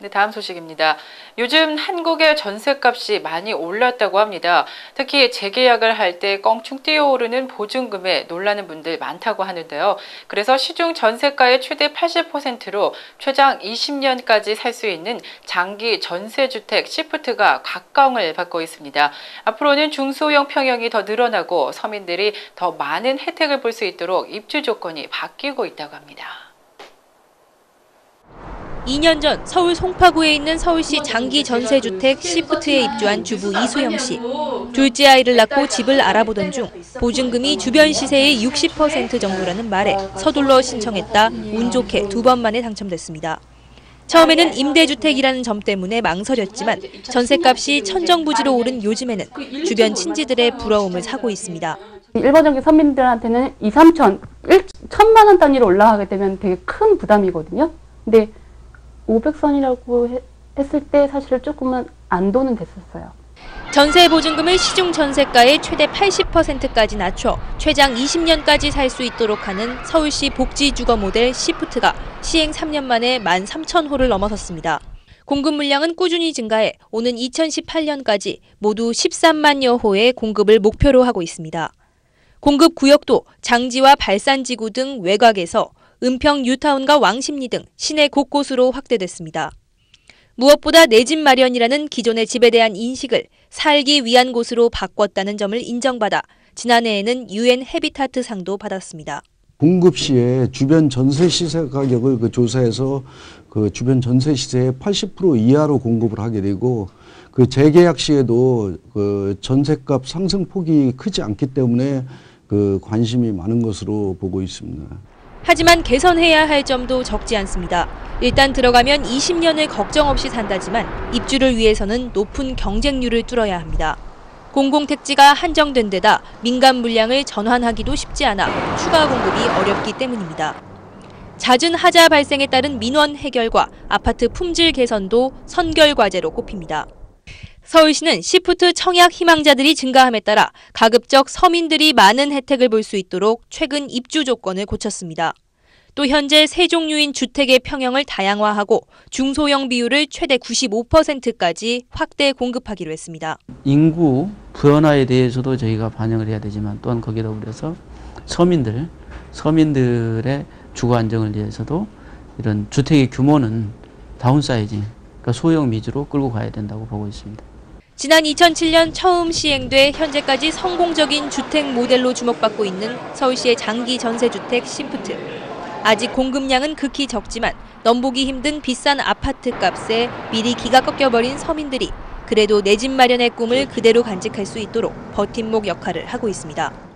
네, 다음 소식입니다. 요즘 한국의 전셋값이 많이 올랐다고 합니다. 특히 재계약을 할 때 껑충 뛰어오르는 보증금에 놀라는 분들 많다고 하는데요. 그래서 시중 전세가의 최대 80%로 최장 20년까지 살 수 있는 장기 전세주택 시프트가 각광을 받고 있습니다. 앞으로는 중소형 평형이 더 늘어나고 서민들이 더 많은 혜택을 볼 수 있도록 입주 조건이 바뀌고 있다고 합니다. 2년 전 서울 송파구에 있는 서울시 장기 전세주택 시프트에 입주한 주부 이수영 씨. 둘째 아이를 낳고 집을 알아보던 중 보증금이 주변 시세의 60% 정도라는 말에 서둘러 신청했다 운 좋게 두 번 만에 당첨됐습니다. 처음에는 임대주택이라는 점 때문에 망설였지만 전세값이 천정부지로 오른 요즘에는 주변 친지들의 부러움을 사고 있습니다. 일반적인 서민들한테는 2, 3천, 1, 천만 원 단위로 올라가게 되면 되게 큰 부담이거든요. 근데 500선이라고 했을 때 사실 조금은 안도는 됐었어요. 전세 보증금을 시중 전세가의 최대 80%까지 낮춰 최장 20년까지 살 수 있도록 하는 서울시 복지주거 모델 시프트가 시행 3년 만에 13,000호를 넘어섰습니다. 공급 물량은 꾸준히 증가해 오는 2018년까지 모두 13만여 호의 공급을 목표로 하고 있습니다. 공급 구역도 장지와 발산지구 등 외곽에서 은평 뉴타운과 왕십리 등 시내 곳곳으로 확대됐습니다. 무엇보다 내 집 마련이라는 기존의 집에 대한 인식을 살기 위한 곳으로 바꿨다는 점을 인정받아 지난해에는 유엔 헤비타트 상도 받았습니다. 공급 시에 주변 전세 시세 가격을 그 조사해서 그 주변 전세 시세의 80% 이하로 공급을 하게 되고 그 재계약 시에도 그 전세값 상승 폭이 크지 않기 때문에 그 관심이 많은 것으로 보고 있습니다. 하지만 개선해야 할 점도 적지 않습니다. 일단 들어가면 20년을 걱정 없이 산다지만 입주를 위해서는 높은 경쟁률을 뚫어야 합니다. 공공택지가 한정된 데다 민간 물량을 전환하기도 쉽지 않아 추가 공급이 어렵기 때문입니다. 잦은 하자 발생에 따른 민원 해결과 아파트 품질 개선도 선결 과제로 꼽힙니다. 서울시는 시프트 청약 희망자들이 증가함에 따라 가급적 서민들이 많은 혜택을 볼 수 있도록 최근 입주 조건을 고쳤습니다. 또 현재 세 종류인 주택의 평형을 다양화하고 중소형 비율을 최대 95%까지 확대 공급하기로 했습니다. 인구 변화에 대해서도 저희가 반영을 해야 되지만 또한 거기에 더불어서 서민들, 서민들의 주거 안정을 위해서도 이런 주택의 규모는 다운사이징, 그러니까 소형 위주로 끌고 가야 된다고 보고 있습니다. 지난 2007년 처음 시행돼 현재까지 성공적인 주택 모델로 주목받고 있는 서울시의 장기 전세주택 시프트. 아직 공급량은 극히 적지만 넘보기 힘든 비싼 아파트 값에 미리 기가 꺾여버린 서민들이 그래도 내 집 마련의 꿈을 그대로 간직할 수 있도록 버팀목 역할을 하고 있습니다.